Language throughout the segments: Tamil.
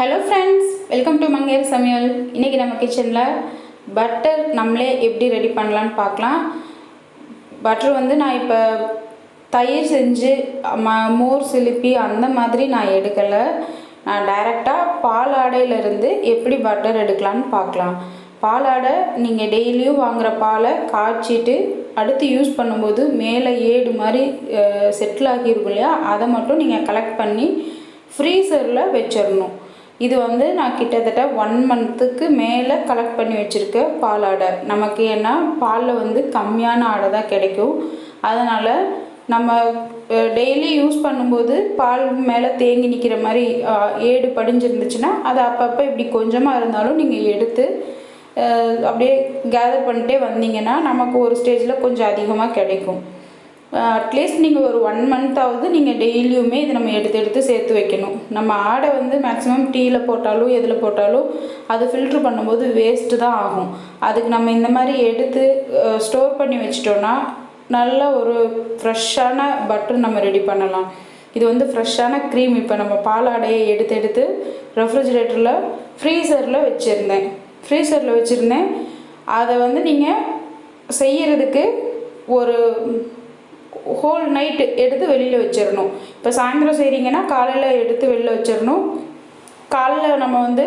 ஹலோ ஃப்ரெண்ட்ஸ் வெல்கம் டு மங்கையர் சமையல் இன்றைக்கி நம்ம கிச்சனில் பட்டர் நம்மளே எப்படி ரெடி பண்ணலான்னு பார்க்கலாம். பட்டர் வந்து நான் இப்போ தயிர் செஞ்சு ம மோர் சிலுப்பி அந்த மாதிரி நான் எடுக்கலை. நான் டைரெக்டாக பால் ஆடையிலேருந்து எப்படி பட்டர் எடுக்கலான்னு பார்க்கலாம். பால் ஆடை நீங்கள் டெய்லியும் வாங்குகிற பாலை காய்ச்சிட்டு அடுத்து யூஸ் பண்ணும்போது மேலே ஏடு மாதிரி செட்டில் ஆகியிருக்கும் இல்லையா? அதை மட்டும் நீங்கள் கலெக்ட் பண்ணி ஃப்ரீசரில் வச்சிடணும். இது வந்து நான் கிட்டத்தட்ட ஒன் மந்த்துக்கு மேலே கலெக்ட் பண்ணி வச்சுருக்க பால் ஆடை. நமக்கு ஏன்னா பாலில் வந்து கம்மியான ஆடை தான் கிடைக்கும். அதனால் நம்ம டெய்லி யூஸ் பண்ணும்போது பால் மேலே தேங்கி நிற்கிற மாதிரி ஏடு படிஞ்சிருந்துச்சுன்னா அதை அப்பப்போ இப்படி கொஞ்சமாக இருந்தாலும் நீங்கள் எடுத்து அப்படியே கேதர் பண்ணிட்டே வந்தீங்கன்னா நமக்கு ஒரு ஸ்டேஜில் கொஞ்சம் அதிகமாக கிடைக்கும். அட்லீஸ்ட் நீங்கள் ஒரு ஒன் மந்த்தாவது நீங்கள் டெய்லியுமே இது நம்ம எடுத்து எடுத்து சேர்த்து வைக்கணும். நம்ம ஆடை வந்து மேக்ஸிமம் டீயில் போட்டாலும் எதில் போட்டாலும் அது ஃபில்ட்ரு பண்ணும்போது வேஸ்ட்டு தான் ஆகும். அதுக்கு நம்ம இந்த மாதிரி எடுத்து ஸ்டோர் பண்ணி வச்சிட்டோன்னா நல்ல ஒரு ஃப்ரெஷ்ஷான பட்டர் நம்ம ரெடி பண்ணலாம். இது வந்து ஃப்ரெஷ்ஷான க்ரீம் இப்போ நம்ம பாலாடையை எடுத்து எடுத்து ரெஃப்ரிஜிரேட்டரில் ஃப்ரீசரில் வச்சுருந்தேன். ஃப்ரீசரில் வச்சுருந்தேன். அதை வந்து நீங்கள் செய்கிறதுக்கு ஒரு ஹோல் நைட்டு எடுத்து வெளியில் வச்சிடணும் இப்போ சாயந்தரம் செய்கிறீங்கன்னா காலையில் எடுத்து வெளியில் வச்சிடணும் காலையில் நம்ம வந்து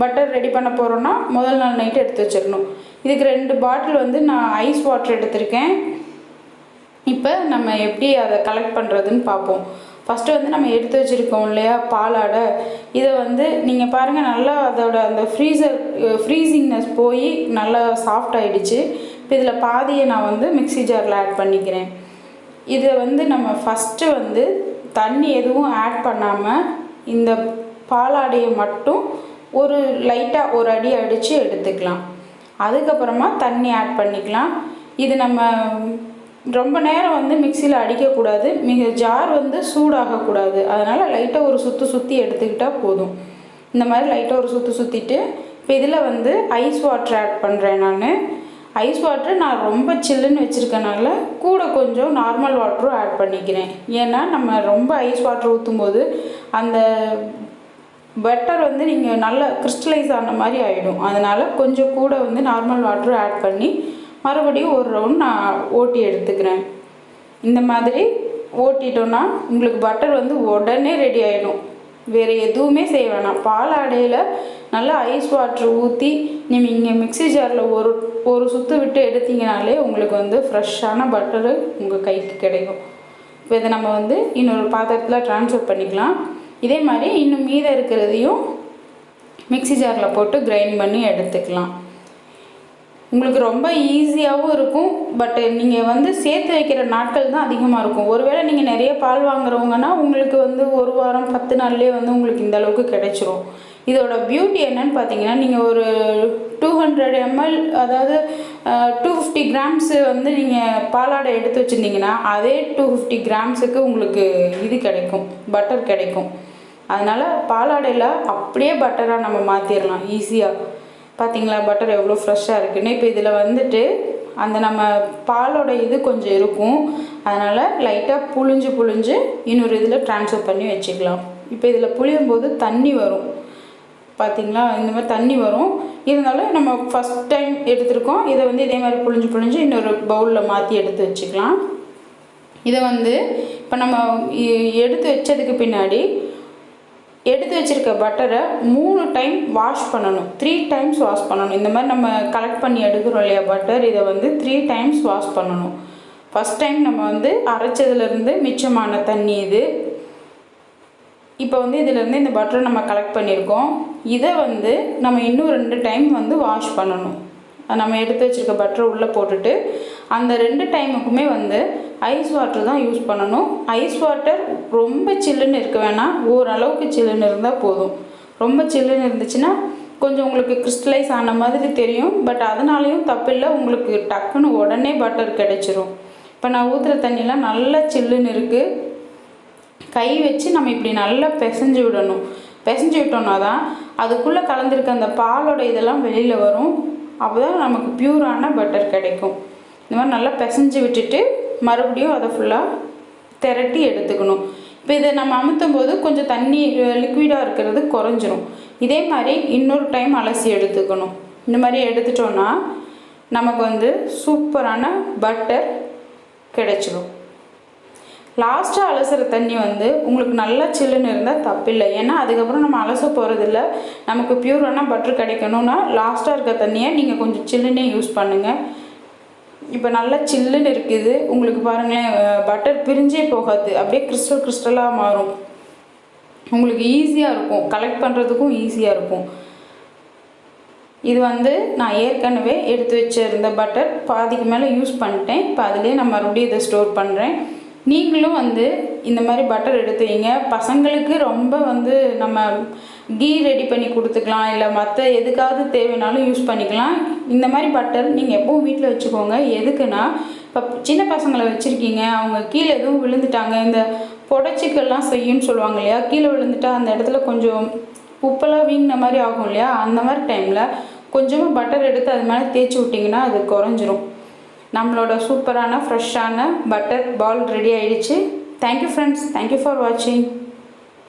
பட்டர் ரெடி பண்ண போகிறோன்னா முதல் நாள் நைட்டு எடுத்து வச்சிடணும் இதுக்கு ரெண்டு பாட்டில் வந்து நான் ஐஸ் வாட்டர் எடுத்திருக்கேன். இப்போ நம்ம எப்படி அதை கலெக்ட் பண்ணுறதுன்னு பார்ப்போம். ஃபஸ்ட்டு வந்து நம்ம எடுத்து வச்சுருக்கோம் இல்லையா பாலாடை. இதை வந்து நீங்கள் பாருங்கள் நல்லா அதோட அந்த ஃப்ரீசர் ஃப்ரீசிங்னஸ் போய் நல்லா சாஃப்ட் ஆகிடுச்சு இப்போ இதில் பாதியை நான் வந்து மிக்ஸி ஜாரில் ஆட் பண்ணிக்கிறேன். இதை வந்து நம்ம ஃபஸ்ட்டு வந்து தண்ணி எதுவும் ஆட் பண்ணாமல் இந்த பாலாடையை மட்டும் ஒரு லைட்டாக ஒரு அடி அடித்து எடுத்துக்கலாம். அதுக்கப்புறமா தண்ணி ஆட் பண்ணிக்கலாம். இது நம்ம ரொம்ப நேரம் வந்து மிக்சியில் அடிக்கக்கூடாது. மிக ஜார் வந்து சூடாகக்கூடாது. அதனால் லைட்டாக ஒரு சுற்றி சுற்றி எடுத்துக்கிட்டால் போதும். இந்த மாதிரி லைட்டாக ஒரு சுற்றி சுற்றிட்டு இப்போ இதில் வந்து ஐஸ் வாட்டர் ஆட் பண்ணுறேன் நான். ஐஸ் வாட்டர் நான் ரொம்ப சில்லுன்னு வச்சுருக்கனால கூட கொஞ்சம் நார்மல் வாட்டரும் ஆட் பண்ணிக்கிறேன். ஏன்னா நம்ம ரொம்ப ஐஸ் வாட்டர் ஊற்றும் போது அந்த பெட்டர் வந்து நீங்கள் நல்லா கிறிஸ்டலைஸ் ஆன மாதிரி ஆகிடும் அதனால் கொஞ்சம் கூட வந்து நார்மல் வாட்டரும் ஆட் பண்ணி மறுபடியும் ஒரு ரவுண்ட் நான் ஓட்டி எடுத்துக்கிறேன். இந்த மாதிரி ஓட்டிட்டோன்னா உங்களுக்கு பட்டர் வந்து உடனே ரெடி ஆகிடும் வேறு எதுவுமே செய்ய வேணாம். பால் அடையில் நல்லா ஐஸ் வாட்டர் ஊற்றி நீங்கள் இங்கே மிக்ஸி ஜாரில் ஒரு ஒரு சுற்று விட்டு எடுத்தீங்கனாலே உங்களுக்கு வந்து ஃப்ரெஷ்ஷான பட்டரு உங்கள் கைக்கு கிடைக்கும். இப்போ இதை நம்ம வந்து இன்னொரு பாத்திரத்தில் ட்ரான்ஸ்ஃபர் பண்ணிக்கலாம். இதே மாதிரி இன்னும் மீதம் இருக்கிறதையும் மிக்ஸி ஜாரில் போட்டு கிரைண்ட் பண்ணி எடுத்துக்கலாம். உங்களுக்கு ரொம்ப ஈஸியாகவும் இருக்கும். பட் நீங்கள் வந்து சேர்த்து வைக்கிற நாட்கள் தான் அதிகமாக இருக்கும். ஒருவேளை நீங்கள் நிறைய பால் வாங்குறவங்கன்னா உங்களுக்கு வந்து ஒரு வாரம் பத்து நாள்லேயே வந்து உங்களுக்கு இந்த அளவுக்கு கிடைச்சிரும். இதோட பியூட்டி என்னன்னு பார்த்தீங்கன்னா நீங்கள் ஒரு டூ ஹண்ட்ரட் எம்எல் அதாவது டூ ஃபிஃப்டி கிராம்ஸு வந்து நீங்கள் பாலாடை எடுத்து வச்சுருந்தீங்கன்னா அதே டூ ஃபிஃப்டி கிராம்ஸுக்கு உங்களுக்கு இது கிடைக்கும். பட்டர் கிடைக்கும். அதனால் பாலாடையில் அப்படியே பட்டராக நம்ம மாற்றிடலாம் ஈஸியாக பார்த்தீங்களா பட்டர் எவ்வளோ ஃப்ரெஷ்ஷாக இருக்குன்னு? இப்போ இதில் வந்துட்டு அந்த நம்ம பாலோட இது கொஞ்சம் இருக்கும். அதனால் லைட்டாக புழிஞ்சு புழிஞ்சு இன்னொரு இதில் ட்ரான்ஸ்ஃபர் பண்ணி வச்சுக்கலாம். இப்போ இதில் புளியும் போது தண்ணி வரும். பார்த்தீங்களா இந்த மாதிரி தண்ணி வரும். இருந்தாலும் நம்ம ஃபஸ்ட் டைம் எடுத்திருக்கோம். இதை வந்து இதே மாதிரி புழிஞ்சு புழிஞ்சு இன்னொரு பவுலில் மாற்றி எடுத்து வச்சுக்கலாம். இதை வந்து இப்போ நம்ம இ- எடுத்து வச்சதுக்கு பின்னாடி எடுத்து வச்சிருக்க பட்டரை மூணு டைம் வாஷ் பண்ணணும். த்ரீ டைம்ஸ் வாஷ் பண்ணணும். இந்த மாதிரி நம்ம கலெக்ட் பண்ணி எடுக்கிறோம் இல்லையா பட்டர் இதை வந்து த்ரீ டைம்ஸ் வாஷ் பண்ணணும். ஃபஸ்ட் டைம் நம்ம வந்து அரைச்சதுலேருந்து மிச்சமான தண்ணி இது. இப்போ வந்து இதிலேருந்து இந்த பட்டரை நம்ம கலெக்ட் பண்ணியிருக்கோம். இதை வந்து நம்ம இன்னும் ரெண்டு டைம் வந்து வாஷ் பண்ணணும். நம்ம எடுத்து வச்சிருக்க பட்டரை உள்ளே போட்டுட்டு அந்த ரெண்டு டைமுக்குமே வந்து ஐஸ் வாட்டர் தான் யூஸ் பண்ணணும். ஐஸ் வாட்டர் ரொம்ப சில்லுன்னு இருக்க வேணாம். ஓரளவுக்கு சில்லுன்னு இருந்தால் போதும். ரொம்ப சில்லுன்னு இருந்துச்சுன்னா கொஞ்சம் உங்களுக்கு கிறிஸ்டலைஸ் ஆன மாதிரி தெரியும். பட் அதனாலையும் தப்பில்லை உங்களுக்கு டக்குன்னு உடனே பட்டர் கிடைச்சிரும். இப்போ நான் ஊற்றுற தண்ணியெலாம் நல்லா சில்லுன்னு இருக்குது கை வச்சு நம்ம இப்படி நல்லா பிசைஞ்சு விடணும். பிசைஞ்சு விட்டோம்னா தான் அதுக்குள்ளே கலந்துருக்க அந்த பாலோட இதெல்லாம் வெளியில் வரும். அப்போ தான் நமக்கு பியூரான பட்டர் கிடைக்கும். இந்த மாதிரி நல்லா பிசைஞ்சு விட்டுட்டு மறுபடியும் அதை ஃபுல்லாக திரட்டி எடுத்துக்கணும். இப்போ இதை நம்ம அமுத்தும் போது கொஞ்சம் தண்ணி லிக்விடாக இருக்கிறது குறைஞ்சிரும். இதே மாதிரி இன்னொரு டைம் அலசி எடுத்துக்கணும். இந்த மாதிரி எடுத்துட்டோன்னா நமக்கு வந்து சூப்பரான பட்டர் கிடைச்சிடும் லாஸ்ட்டாக அலசுகிற தண்ணி வந்து உங்களுக்கு நல்லா சில்லுன்னு இருந்தால் தப்பில்லை. ஏன்னா அதுக்கப்புறம் நம்ம அலச போகிறதில்ல நமக்கு பியூரான பட்டர் கிடைக்கணும்னா லாஸ்ட்டாக இருக்க தண்ணியை நீங்கள் கொஞ்சம் சில்லுன்னே யூஸ் பண்ணுங்கள் இப்போ நல்லா சில்லுன்னு இருக்குது. உங்களுக்கு பாருங்களேன் பட்டர் பிரிஞ்சே போகாது. அப்படியே கிறிஸ்டல் கிறிஸ்டலாக மாறும். உங்களுக்கு ஈஸியாக இருக்கும். கலெக்ட் பண்ணுறதுக்கும் ஈஸியாக இருக்கும். இது வந்து நான் ஏற்கனவே எடுத்து வச்சிருந்த பட்டர் பாதிக்கு மேலே யூஸ் பண்ணிட்டேன். இப்போ அதுலேயே நான் மறுபடியும் இதை ஸ்டோர் பண்ணுறேன் நீங்களும் வந்து இந்த மாதிரி பட்டர் எடுத்து வைங்க பசங்களுக்கு ரொம்ப வந்து நம்ம கீ ரெடி பண்ணி கொடுத்துக்கலாம். இல்லை மற்ற எதுக்காவது தேவைனாலும் யூஸ் பண்ணிக்கலாம். இந்த மாதிரி பட்டர் நீங்கள் எப்பவும் வீட்டில் வச்சுக்கோங்க. எதுக்குன்னா இப்போ சின்ன பசங்களை வச்சுருக்கீங்க. அவங்க கீழே எதுவும் விழுந்துட்டாங்க. இந்த புடச்சிக்கெல்லாம் செய்யும்னு சொல்லுவாங்க இல்லையா? கீழே விழுந்துட்டா அந்த இடத்துல கொஞ்சம் உப்பெல்லாம் வீங்கின மாதிரி ஆகும் இல்லையா? அந்த மாதிரி டைமில் கொஞ்சமாக பட்டர் எடுத்து அது மேலே தேய்ச்சி விட்டிங்கன்னா அது குறைஞ்சிரும். நம்மளோட சூப்பரான ஃப்ரெஷ்ஷான பட்டர் பால் ரெடி ஆகிடுச்சு thank you friends thank you for வாட்சிங்